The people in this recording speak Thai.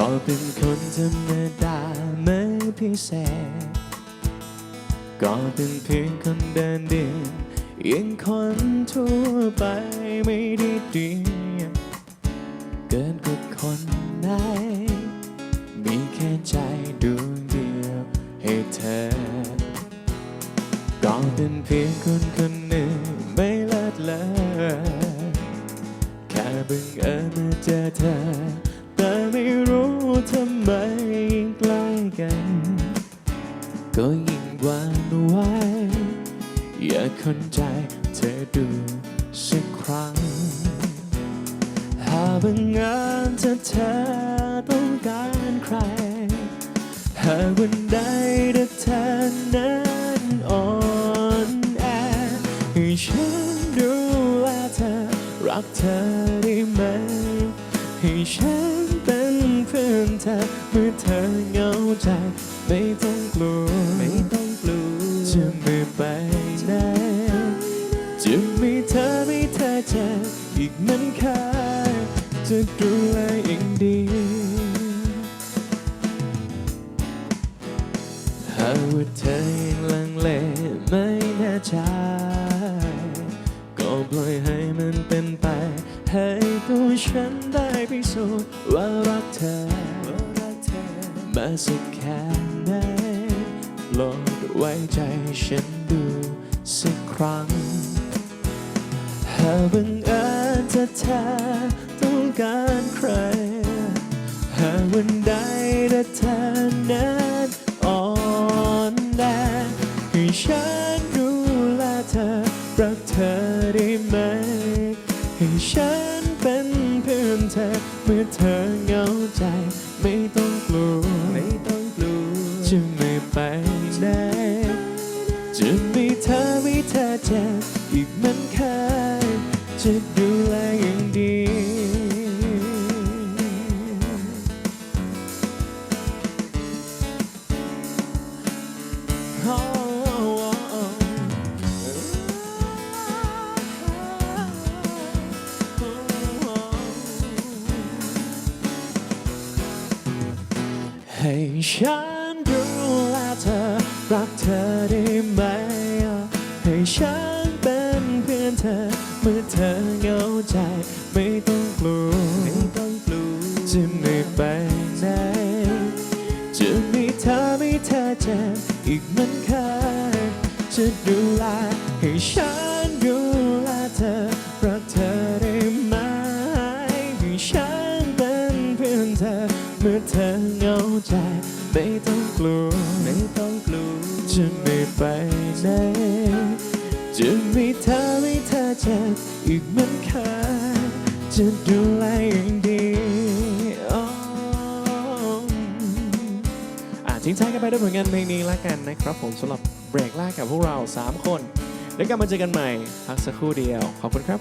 ก็เป็นคนธรรมดาไม่พิเศษ ก็เป็นเพียงคนเดินเดินยังคนทั่วไปไม่ได้ดีเกินกว่าคนไหนมีแค่ใจดวงเดียวให้เธอ ก็เป็นเพียงคนคนหนึ่งไม่เลิศเลอแค่บังเอิญมาเจอเธอ กัน ก็ยิ่งหวานไหวอยากคนใจเธอดูสักครั้ง หากบังเอิญถ้าเธอต้องการใคร หากวันใดถ้าเธอนั้นอ่อนแอให้ฉันดูแลเธอ รักเธอได้ไหม ให้ฉันเป็นเพื่อนเธอเมื่อเธ ใจ ไม่ต้องกลัวไม่ต้องกลัวจะไม่ไปไหนจะมีเธอไม่เธอเจ็บอีกเหมันเคยจะดูแลอย่างดีหากว่าเธอยังลังเลไม่แน่ใจก็ปล่อยให้มันเป็นไป ให้ตัวฉันได้พิสูจน์ว่ารักเธอ มาสักแค่ไหนโปรดไว้ใจฉันดูสักครั้ง หากบังเอิญถ้าเธอต้องการใคร หากวันใดถ้าเธอนั้นอ่อนแอให้ฉันดูแลเธอรักเธอได้ไหม ให้ฉันเป็นเพื่อนเธอเมื่อเธอเหงา ไม่ไปไหนจะมีเธอม่เธอเจ็บอีกเหมันเคยจะดูแลอย่างดี ให้ฉัน รักเธอได้ไหม ให้ฉันเป็นเพื่อนเธอ เมื่อเธอเหงาใจ ไม่ต้องกลัวไม่ต้องกลัวจะไม่ไปไหน จะมีเธอไม่เธอเจ็บอีกเหมือนเคยจะดูแลให้ฉัน มื่อเธอเหงาใจ ไม่ต้องกลัวไม่ต้องกลัวจะไม่ไปไหนจะมีเธอไม่เธอเจ็บอีกเหมือนเคยจะดูแลอย่างดีอ๋อทิ้งท้ายกันไปด้วยผลงานเพลงนี้ละกันนะครับผมสำหรับเบรกแรกกับพวกเรา 3 คน แล้วกลับมาเจอกันใหม่พักสักครู่เดียว ขอบคุณครับ